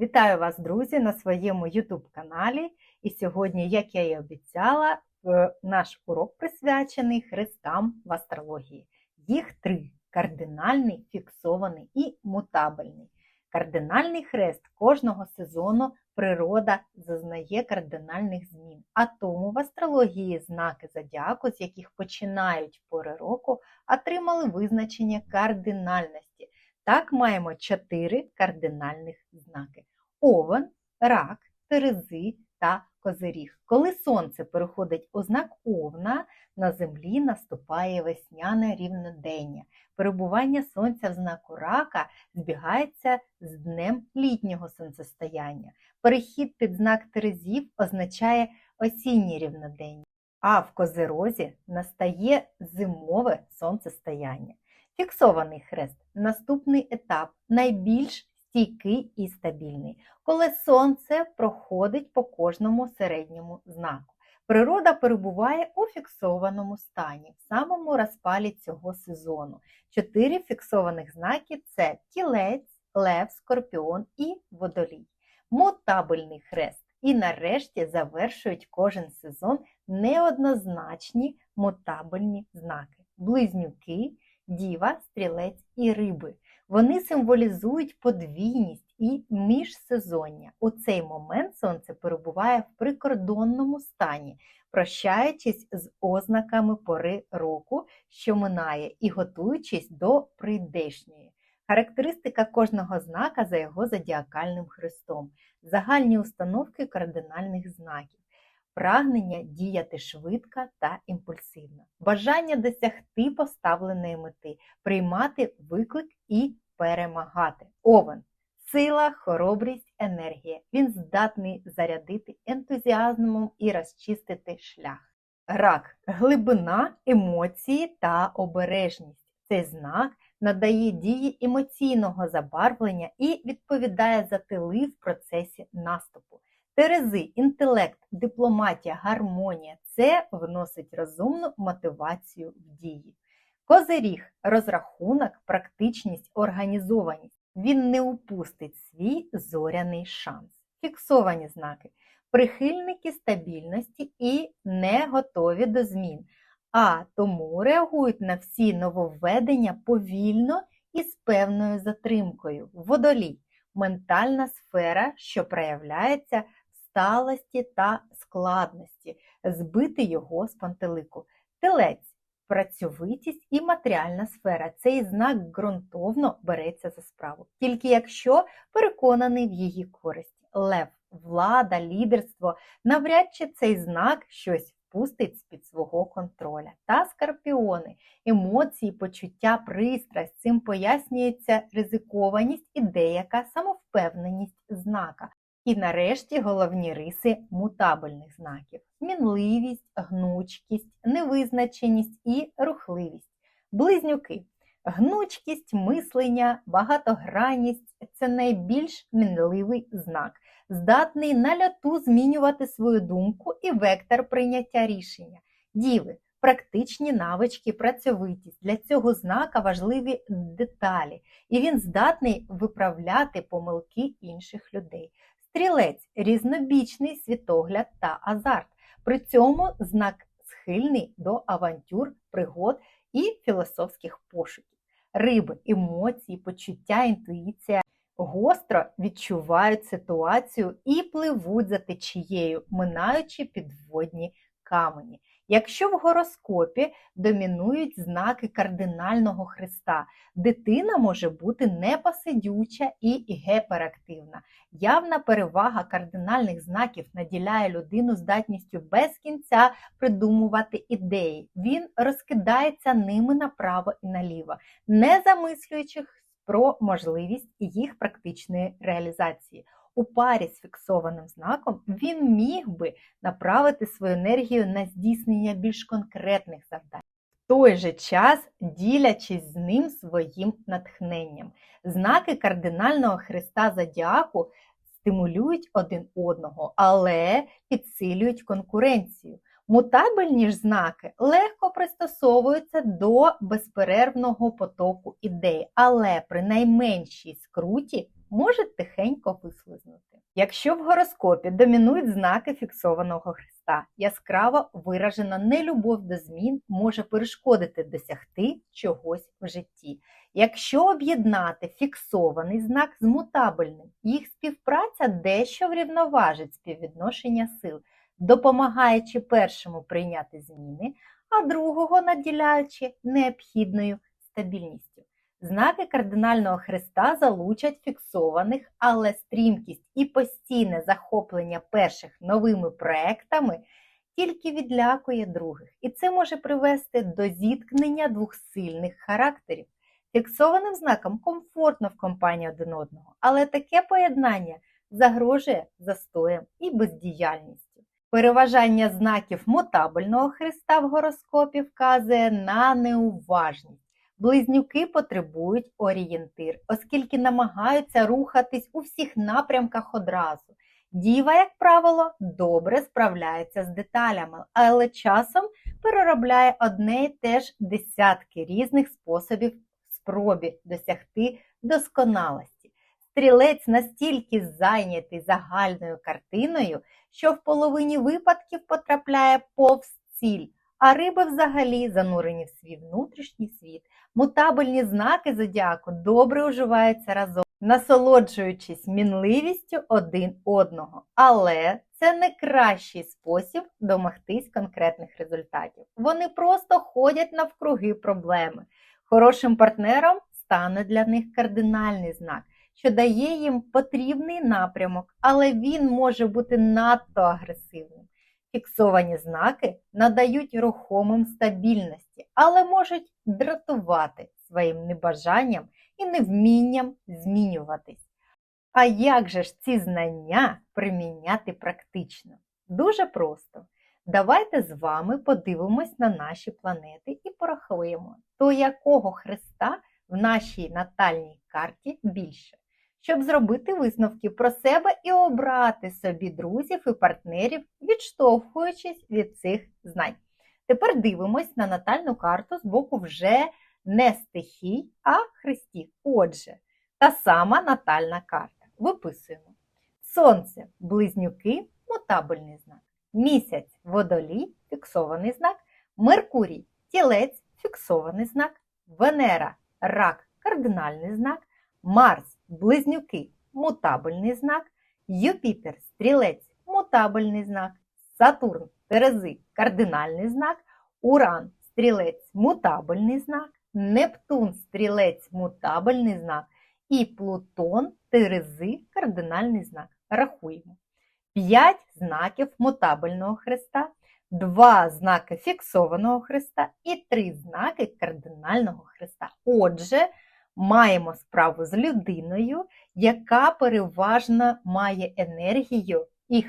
Вітаю вас, друзі, на своєму YouTube каналі. І сьогодні, як я і обіцяла, е, наш урок присвячений хрестам в астрології. Їх три: кардинальний, фіксований і мутабельний. Кардинальний хрест кожного сезону природа зазнає кардинальних змін. А тому в астрології знаки зодіаку, з яких починають пори року, отримали визначення кардинальності. Так маємо чотири кардинальних знаки: Овен, рак, терези та козиріг. Коли сонце переходить у знак Овна, на землі наступає весняне рівнодення. Перебування сонця в знаку рака збігається з днем літнього сонцестояння. Перехід під знак Терезів означає осіннє рівнодення, а в козирозі настає зимове сонцестояння. Фіксований хрест наступний етап, найбільш стійкий і стабільний, коли сонце проходить по кожному середньому знаку. Природа перебуває у фіксованому стані, в самому розпалі цього сезону. Чотири фіксованих знаки це тілець, лев, скорпіон і водолій. Мутабельний хрест. І нарешті завершують кожен сезон неоднозначні мутабельні знаки. Близнюки, діва, стрілець і риби. Вони символізують подвійність і міжсезоння. У цей момент сонце перебуває в прикордонному стані, прощаючись з ознаками пори року, що минає, і готуючись до прийдешньої. Характеристика кожного знака за його зодіакальним хрестом, загальні установки кардинальних знаків, прагнення діяти швидко та імпульсивно, бажання досягти поставленої мети, приймати виклик і перемагати. Овен сила, хоробрість, енергія. Він здатний зарядити ентузіазмом і розчистити шлях. Рак глибина, емоції та обережність. Цей знак надає дії емоційного забарвлення і відповідає за тили в процесі наступу. Терези, інтелект, дипломатія, гармонія це вносить розумну мотивацію в дії. Козиріг розрахунок, практичність, організованість. Він не упустить свій зоряний шанс. Фіксовані знаки прихильники стабільності і не готові до змін, а тому реагують на всі нововведення повільно і з певною затримкою. Водолій ментальна сфера, що проявляється сталості та складності, збити його з пантелику. Телець працьовитість і матеріальна сфера. Цей знак ґрунтовно береться за справу, тільки якщо переконаний в її користі. Лев, влада, лідерство, навряд чи цей знак щось впустить з-під свого контроля. Та скорпіони, емоції, почуття, пристрасть. Цим пояснюється ризикованість і деяка самовпевненість знака. І нарешті головні риси мутабельних знаків: мінливість, гнучкість, невизначеність і рухливість. Близнюки. Гнучкість, мислення, багатогранність це найбільш мінливий знак, здатний на ляту змінювати свою думку і вектор прийняття рішення. Діви, практичні навички, працьовитість. Для цього знака важливі деталі, і він здатний виправляти помилки інших людей. Стрілець різнобічний світогляд та азарт. При цьому знак схильний до авантюр, пригод і філософських пошуків. Риби, емоції, почуття, інтуїція гостро відчувають ситуацію і пливуть за течією, минаючи підводні камені. Якщо в гороскопі домінують знаки кардинального хреста, дитина може бути непосидюча і гіперактивна. Явна перевага кардинальних знаків наділяє людину здатністю без кінця придумувати ідеї. Він розкидається ними направо і наліво, не замислюючись про можливість їх практичної реалізації у парі з фіксованим знаком, він міг би направити свою енергію на здійснення більш конкретних завдань. В той же час ділячись з ним своїм натхненням. Знаки кардинального хреста зодіаку стимулюють один одного, але підсилюють конкуренцію. Мутабельні ж знаки легко пристосовуються до безперервного потоку ідей, але при найменшій скруті можуть тихенько вислизнути. Якщо в гороскопі домінують знаки фіксованого хреста, яскраво виражена нелюбов до змін може перешкодити досягти чогось в житті. Якщо об'єднати фіксований знак з мутабельним, їх співпраця дещо врівноважить співвідношення сил, допомагаючи першому прийняти зміни, а другого наділяючи необхідною стабільністю. Знаки кардинального хреста залучать фіксованих, але стрімкість і постійне захоплення перших новими проектами тільки відлякує других, і це може привести до зіткнення двох сильних характерів. Фіксованим знаком комфортно в компанії один одного, але таке поєднання загрожує застоєм і бездіяльністю. Переважання знаків мутабельного хреста в гороскопі вказує на неуважність. Близнюки потребують орієнтир, оскільки намагаються рухатись у всіх напрямках одразу. Діва, як правило, добре справляється з деталями, але часом переробляє одне і те ж десятки різних способів спробі досягти досконалості. Стрілець настільки зайнятий загальною картиною, що в половині випадків потрапляє повз ціль, а риби взагалі занурені в свій внутрішній світ. Мутабельні знаки зодіаку добре уживаються разом, насолоджуючись мінливістю один одного. Але це не кращий спосіб домогтись конкретних результатів. Вони просто ходять навкруги проблеми. Хорошим партнером стане для них кардинальний знак, що дає їм потрібний напрямок, але він може бути надто агресивним. Фіксовані знаки надають рухомим стабільності, але можуть дратувати своїм небажанням і невмінням змінюватись. А як же ж ці знання приміняти практично? Дуже просто. Давайте з вами подивимось на наші планети і порахуємо, до якого хреста в нашій натальній карті більше, щоб зробити висновки про себе і обрати собі друзів і партнерів, відштовхуючись від цих знань. Тепер дивимось на натальну карту з боку вже не стихій, а хрестів. Отже, та сама натальна карта. Виписуємо. Сонце близнюки мутабельний знак. Місяць водолій фіксований знак. Меркурій тілець фіксований знак. Венера рак кардинальний знак. Марс близнюки мутабельний знак. Юпітер стрілець мутабельний знак. Сатурн Терези кардинальний знак. Уран стрілець мутабельний знак. Нептун стрілець мутабельний знак. І Плутон Терези кардинальний знак. Рахуємо. 5 знаків мутабельного хреста, 2 знаки фіксованого хреста і 3 знаки кардинального хреста. Отже, маємо справу з людиною, яка переважно має енергію і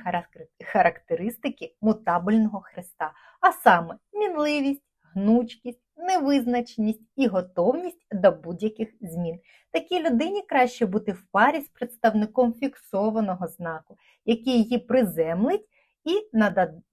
характеристики мутабельного хреста, а саме мінливість, гнучкість, невизначеність і готовність до будь-яких змін. Такій людині краще бути в парі з представником фіксованого знаку, який її приземлить і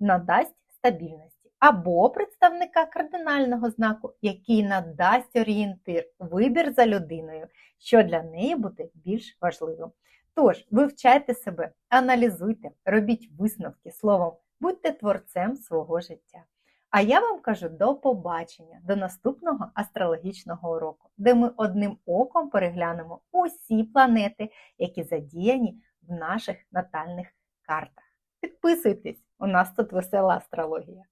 надасть стабільності, або представника кардинального знаку, який надасть орієнтир, вибір за людиною, що для неї буде більш важливим. Тож, вивчайте себе, аналізуйте, робіть висновки словом, будьте творцем свого життя. А я вам кажу до побачення, до наступного астрологічного уроку, де ми одним оком переглянемо усі планети, які задіяні в наших натальних картах. Підписуйтесь, у нас тут весела астрологія.